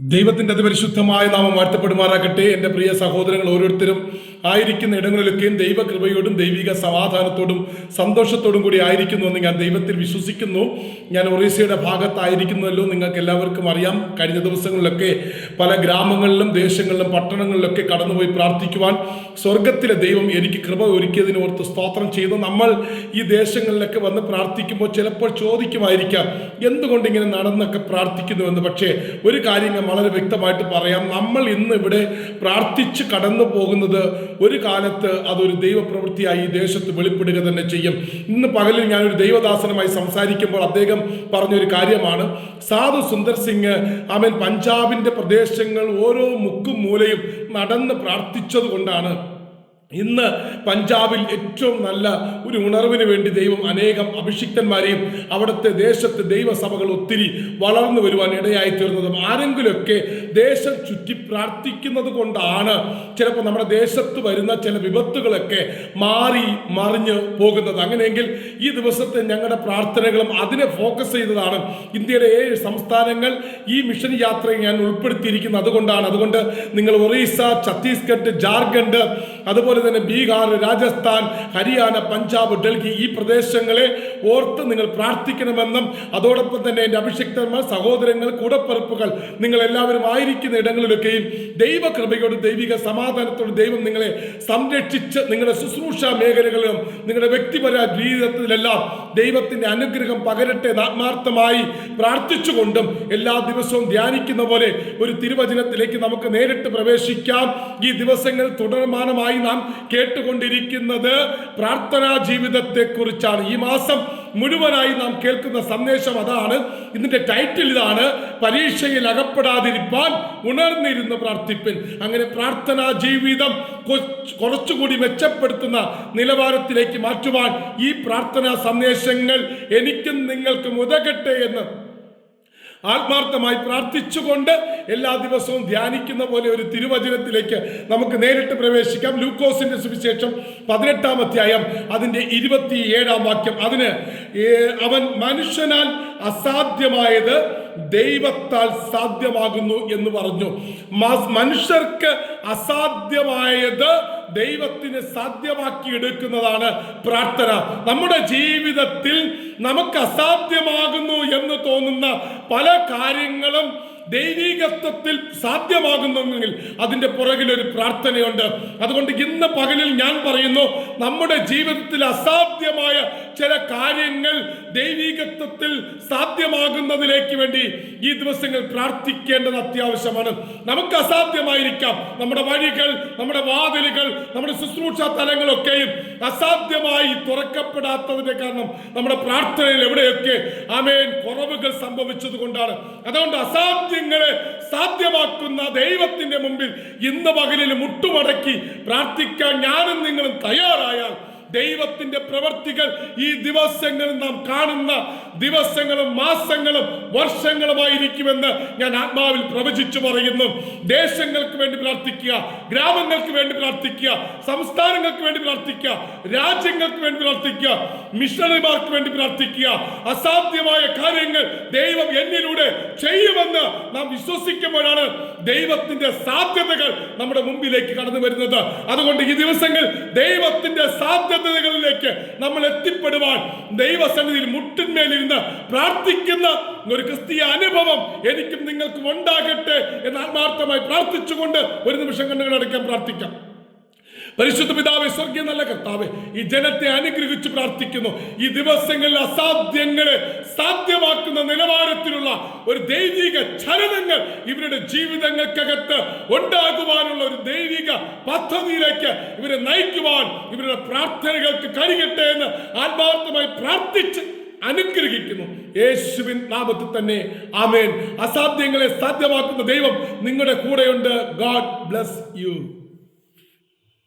ദൈവത്തിന്റെ അതിപരിശുദ്ധമായ നാമം വാഴ്ത്തപ്പെടുമാറാകട്ടെ. എന്റെ പ്രിയ സഹോദരങ്ങൾ ഓരോരുത്തരും ആയിരിക്കുന്ന ഇടങ്ങളിലൊക്കെയും ദൈവകൃപയോടും ദൈവിക സമാധാനത്തോടും സന്തോഷത്തോടും കൂടി ആയിരിക്കുന്നു എന്ന് ഞാൻ ദൈവത്തിൽ വിശ്വസിക്കുന്നു. ഞാൻ ഒറീസയുടെ ഭാഗത്തായിരിക്കുന്നല്ലോ നിങ്ങൾക്ക് എല്ലാവർക്കും അറിയാം. കഴിഞ്ഞ ദിവസങ്ങളിലൊക്കെ പല ഗ്രാമങ്ങളിലും ദേശങ്ങളിലും പട്ടണങ്ങളിലൊക്കെ കടന്നുപോയി പ്രാർത്ഥിക്കുവാൻ സ്വർഗത്തിലെ ദൈവം എനിക്ക് കൃപ ഒരുക്കിയതിന് ഓർത്ത് സ്തോത്രം ചെയ്തു നമ്മൾ ഈ ദേശങ്ങളിലൊക്കെ വന്ന് പ്രാർത്ഥിക്കുമ്പോൾ ചിലപ്പോൾ ചോദിക്കുമായിരിക്കാം എന്തുകൊണ്ട് ഇങ്ങനെ നടന്നൊക്കെ പ്രാർത്ഥിക്കുന്നുവെന്ന് പക്ഷേ ഒരു കാര്യം വളരെ വ്യക്തമായിട്ട് പറയാം. നമ്മൾ ഇന്ന് ഇവിടെ പ്രാർത്ഥിച്ച് കടന്നു പോകുന്നത് ഒരു കാലത്ത് അതൊരു ദൈവപ്രവൃത്തിയായി ഈ ദേശത്ത് വെളിപ്പെടുക തന്നെ ചെയ്യും. ഇന്ന് പകലിൽ ഞാനൊരു ദൈവദാസനമായി സംസാരിക്കുമ്പോൾ അദ്ദേഹം പറഞ്ഞൊരു കാര്യമാണ്. സാധു സുന്ദർ സിംഗ് അവൻ പഞ്ചാബിന്റെ പ്രദേശങ്ങൾ ഓരോ മുക്കും മൂലയും നടന്ന് പ്രാർത്ഥിച്ചത് കൊണ്ടാണ് ഇന്ന് പഞ്ചാബിൽ ഏറ്റവും നല്ല ഒരു ഉണർവിന് വേണ്ടി ദൈവം അനേകം അഭിഷിക്തന്മാരെയും അവിടുത്തെ ദേശത്ത് ദൈവസഭകൾ ഒത്തിരി വളർന്നു വരുവാൻ ഇടയായി തീർന്നതും ആരെങ്കിലുമൊക്കെ ദേശം ചുറ്റി പ്രാർത്ഥിക്കുന്നത് കൊണ്ടാണ് ചിലപ്പോൾ നമ്മുടെ ദേശത്ത് വരുന്ന ചില വിപത്തുകളൊക്കെ മാറി മറിഞ്ഞ് പോകുന്നത്. അങ്ങനെയെങ്കിൽ ഈ ദിവസത്തെ ഞങ്ങളുടെ പ്രാർത്ഥനകളും അതിനെ ഫോക്കസ് ചെയ്തതാണ് ഇന്ത്യയുടെ ഏഴ് സംസ്ഥാനങ്ങൾ ഈ മിഷൻ യാത്രയിൽ ഞാൻ ഉൾപ്പെടുത്തിയിരിക്കുന്നത്. അതുകൊണ്ടാണ് അതുകൊണ്ട് നിങ്ങൾ ഒറീസ ഛത്തീസ്ഗഡ് ജാർഖണ്ഡ് അതുപോലെ തന്നെ ബീഹാർ രാജസ്ഥാൻ ഹരിയാന പഞ്ചാബ് ഡൽഹി ഈ പ്രദേശങ്ങളെ ഓർത്ത് നിങ്ങൾ പ്രാർത്ഥിക്കണമെന്നും അതോടൊപ്പം തന്നെ എന്റെ അഭിഷിക്തന്മാർ സഹോദരങ്ങൾ കൂടപ്പിറപ്പുകൾ നിങ്ങൾ എല്ലാവരും ആയിരിക്കുന്ന ഇടങ്ങളിലൊക്കെയും ദൈവകൃപയോട് ദൈവിക സമാധാനത്തോട് ദൈവം നിങ്ങളെ സംരക്ഷിച്ച് നിങ്ങളുടെ ശുശ്രൂഷ മേഖലകളിലും നിങ്ങളുടെ വ്യക്തിപര ജീവിതത്തിലെല്ലാം ദൈവത്തിന്റെ അനുഗ്രഹം പകരട്ടെ ആത്മാർത്ഥമായി പ്രാർത്ഥിച്ചുകൊണ്ടും എല്ലാ ദിവസവും ധ്യാനിക്കുന്ന പോലെ ഒരു തിരുവചനത്തിലേക്ക് നമുക്ക് നേരിട്ട് പ്രവേശിക്കാം. ഈ ദിവസങ്ങൾ തുടർമാനമായി നാം കേട്ടുകൊണ്ടിരിക്കുന്നത് പ്രാർത്ഥനാ ജീവിതത്തെക്കുറിച്ചാണ്. ഈ മാസം മുഴുവനായി നാം കേൾക്കുന്ന സന്ദേശം അതാണ്. ഇതിന്റെ ടൈറ്റിൽ ഇതാണ് പരീക്ഷയിൽ അകപ്പെടാതിരിപ്പാൻ ഉണർന്നിരുന്ന് പ്രാർത്ഥിപ്പിൻ. അങ്ങനെ പ്രാർത്ഥനാ ജീവിതം കുറച്ചുകൂടി മെച്ചപ്പെടുത്തുന്ന നിലവാരത്തിലേക്ക് മാറ്റുവാൻ ഈ പ്രാർത്ഥനാ സന്ദേശങ്ങൾ എനിക്കും നിങ്ങൾക്കും ഉതകട്ടെ എന്ന് ആത്മാർത്ഥമായി പ്രാർത്ഥിച്ചുകൊണ്ട് എല്ലാ ദിവസവും ധ്യാനിക്കുന്ന പോലെ ഒരു തിരുവചനത്തിലേക്ക് നമുക്ക് നേരിട്ട് പ്രവേശിക്കാം. ലൂക്കോസിന്റെ സുവിശേഷം പതിനെട്ടാം അധ്യായം അതിന്റെ ഇരുപത്തിയേഴാം വാക്യം. അതിന് അവൻ മനുഷ്യനാൽ അസാധ്യമായത് ദൈവത്താൽ സാധ്യമാകുന്നു എന്ന് പറഞ്ഞു. മനുഷ്യർക്ക് അസാധ്യമായത് ദൈവത്തിന് സാധ്യമാക്കി എടുക്കുന്നതാണ് പ്രാർത്ഥന. നമ്മുടെ ജീവിതത്തിൽ നമുക്ക് അസാധ്യമാകുന്നു എന്ന് തോന്നുന്ന പല കാര്യങ്ങളും ദൈവീകത്വത്തിൽ സാധ്യമാകുന്നെങ്കിൽ അതിന്റെ പുറകിൽ ഒരു പ്രാർത്ഥനയുണ്ട്. അതുകൊണ്ട് ഇന്ന് പകലിൽ ഞാൻ പറയുന്നു നമ്മുടെ ജീവിതത്തിൽ അസാധ്യമായ ചില കാര്യങ്ങൾ ദൈവീകത്വത്തിൽ സാധ്യമാകുന്നതിലേക്ക് വേണ്ടി ഈ ദിവസങ്ങൾ പ്രാർത്ഥിക്കേണ്ടത് അത്യാവശ്യമാണ്. നമുക്ക് അസാധ്യമായിരിക്കാം. നമ്മുടെ വഴികൾ നമ്മുടെ വാതിലുകൾ നമ്മുടെ ശുശ്രൂഷ തലങ്ങളൊക്കെയും അസാധ്യമായി തുറക്കപ്പെടാത്തതിന്റെ കാരണം നമ്മുടെ പ്രാർത്ഥനയിൽ എവിടെയൊക്കെ ആമേൻ കുറവുകൾ സംഭവിച്ചത് കൊണ്ടാണ് അതുകൊണ്ട് അസാധ്യങ്ങളെ സാധ്യമാക്കുന്ന ദൈവത്തിന്റെ മുമ്പിൽ ഇന്ന് പകലിൽ മുട്ടുമടക്കി പ്രാർത്ഥിക്കാൻ ഞാനും നിങ്ങളും തയ്യാറായാൽ ദൈവത്തിന്റെ പ്രവർത്തികൾ ഈ ദിവസങ്ങളിൽ നാം കാണുന്ന ദിവസങ്ങളും മാസങ്ങളും വർഷങ്ങളുമായിരിക്കുമെന്ന് ഞാൻ ആത്മാവിൽ പ്രവചിച്ചു പറയുന്നു. ദേശങ്ങൾക്ക് വേണ്ടി പ്രാർത്ഥിക്കുക ഗ്രാമങ്ങൾക്ക് വേണ്ടി പ്രാർത്ഥിക്കുക സംസ്ഥാനങ്ങൾക്ക് വേണ്ടി പ്രാർത്ഥിക്കുക രാജ്യങ്ങൾക്ക് വേണ്ടി പ്രാർത്ഥിക്കുക മിഷണറിമാർക്ക് വേണ്ടി പ്രാർത്ഥിക്കുക. അസാധ്യമായ കാര്യങ്ങൾ ദൈവം എന്നിലൂടെ ചെയ്യുമെന്ന് നാം വിശ്വസിക്കുമ്പോഴാണ് ദൈവത്തിന്റെ സാധ്യതകൾ നമ്മുടെ മുമ്പിലേക്ക് കടന്നു വരുന്നത്. അതുകൊണ്ട് ഈ ദിവസങ്ങൾ ദൈവത്തിന്റെ സാധ്യതകളിലേക്ക് നമ്മൾ എത്തിപ്പെടുവാൻ ദൈവസന്നിധിയിൽ മുട്ടിന്മേലിരുന്ന് പ്രാർത്ഥിക്കുന്ന ഒരു ക്രിസ്തീയ അനുഭവം എനിക്കും നിങ്ങൾക്കും ഉണ്ടാകട്ടെ എന്ന് ആത്മാർത്ഥമായി പ്രാർത്ഥിച്ചുകൊണ്ട് ഒരു നിമിഷം കണ്ണുകൾ അടക്കാൻ പ്രാർത്ഥിക്കാം. പരിശുദ്ധ പിതാവെ സ്വർഗീയ നല്ല കർത്താവ് ഈ ജനത്തെ അനുഗ്രഹിച്ച് പ്രാർത്ഥിക്കുന്നു. ഈ ദിവസങ്ങളിൽ അസാധ്യങ്ങളെ സാധ്യമാക്കുന്ന നിലവാരത്തിലുള്ള ഒരു ദൈവിക ചലനങ്ങൾ ഇവരുടെ ജീവിതങ്ങൾക്കകത്ത് ഉണ്ടാകുവാനുള്ള ഒരു ദൈവിക പദ്ധതിയിലേക്ക് ഇവരെ നയിക്കുവാൻ ഇവരുടെ പ്രാർത്ഥനകൾക്ക് കഴിയട്ടെ എന്ന് ആത്മാർത്ഥമായി പ്രാർത്ഥിച്ച് അനുഗ്രഹിക്കുന്നു. യേശുവിൻ നാമത്തിൽ തന്നെ. ആമേൻ. അസാധ്യങ്ങളെ സാധ്യമാക്കുന്ന ദൈവം നിങ്ങളുടെ കൂടെയുണ്ട്. God bless you.